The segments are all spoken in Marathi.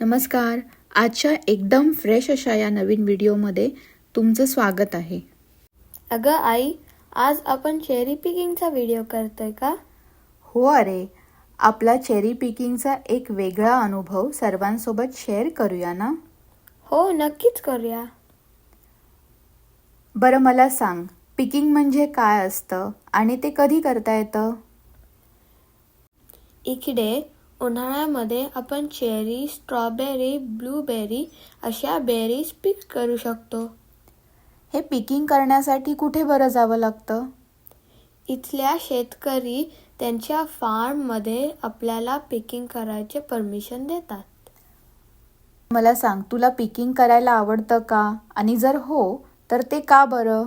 नमस्कार. आजच्या एकदम फ्रेश अशा या नवीन व्हिडिओमध्ये तुमचं स्वागत आहे. अगं आई आज आपण चेरी पिकिंगचा व्हिडिओ करतोय का? हो अरे आपला चेरी पिकिंगचा एक वेगळा अनुभव सर्वांसोबत शेअर करूया ना? हो नक्कीच करूया. बरं मला सांग पिकिंग म्हणजे काय असतं आणि ते कधी करता येतं? इकडे उन्हाळ्यामध्ये आपण चेरी स्ट्रॉबेरी ब्लूबेरी अशा बेरीज पिक करू शकतो. हे पिकिंग करण्यासाठी कुठे बरं जावं लागतं? इथल्या शेतकरी त्यांच्या फार्ममध्ये आपल्याला पिकिंग करायचे परमिशन देतात. मला सांग तुला पिकिंग करायला आवडतं का? आणि जर हो तर ते का बरं?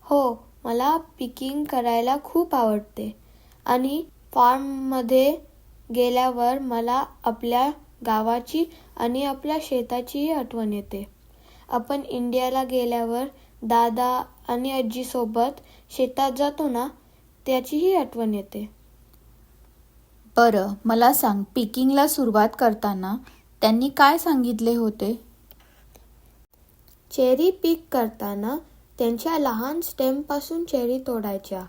हो मला पिकिंग करायला खूप आवडते. आणि फार्ममध्ये गेल्यावर मला आपल्या गावाची आणि आपल्या शेताचीही आठवण येते. आपण इंडियाला गेल्यावर दादा आणि आजीसोबत शेतात जातो ना त्याचीही आठवण येते. बरं मला सांग पिकिंगला सुरुवात करताना त्यांनी काय सांगितले होते? चेरी पीक करताना त्यांच्या लहान स्टेमपासून चेरी तोडायच्या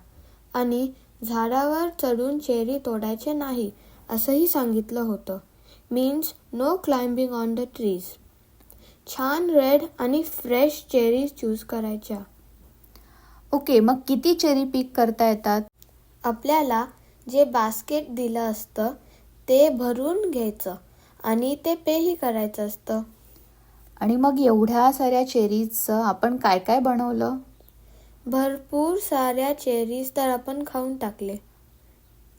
आणि झाडावर चढून चेरी तोडायचे नाही असंही सांगितलं होतं. Means no climbing on the trees छान रेड आणि फ्रेश चेरी चूज करायच्या. ओके मग किती चेरी पिक करता येतात? आपल्याला जे बास्केट दिलं असतं ते भरून घ्यायचं आणि ते पेही करायचं असतं. आणि मग एवढ्या साऱ्या चेरीजचं आपण काय काय बनवलं? भरपूर साऱ्या चेरीज तर आपण खाऊन टाकले.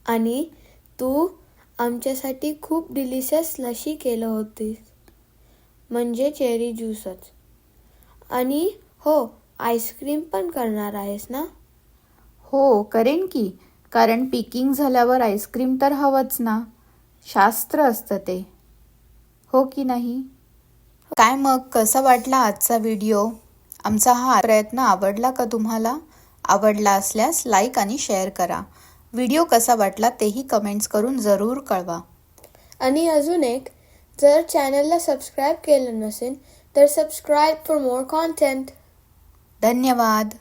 आणि तू आमच्यासाठी खूप डिलिशियस लशी केलं होतीस. म्हणजे चेरी ज्यूसच आणि हो आईस्क्रीम पण करणार आहेस ना? हो करेन की. कारण पिकिंग झाल्यावर आईस्क्रीम तर हवंच ना. शास्त्र असतं ते. हो की नाही? काय मग? कसा वाटला आजचा व्हिडिओ आमचा हा प्रयत्न आवडला का तुम्हाला? आवडला असल्यास लाईक आणि शेअर करा. व्हिडिओ कसा वाटला तेही कमेंट्स करून जरूर कळवा. आणि अजून एक जर चॅनलला सबस्क्राईब केलं नसेल तर सबस्क्राईब फॉर मोर कॉन्टेंट धन्यवाद.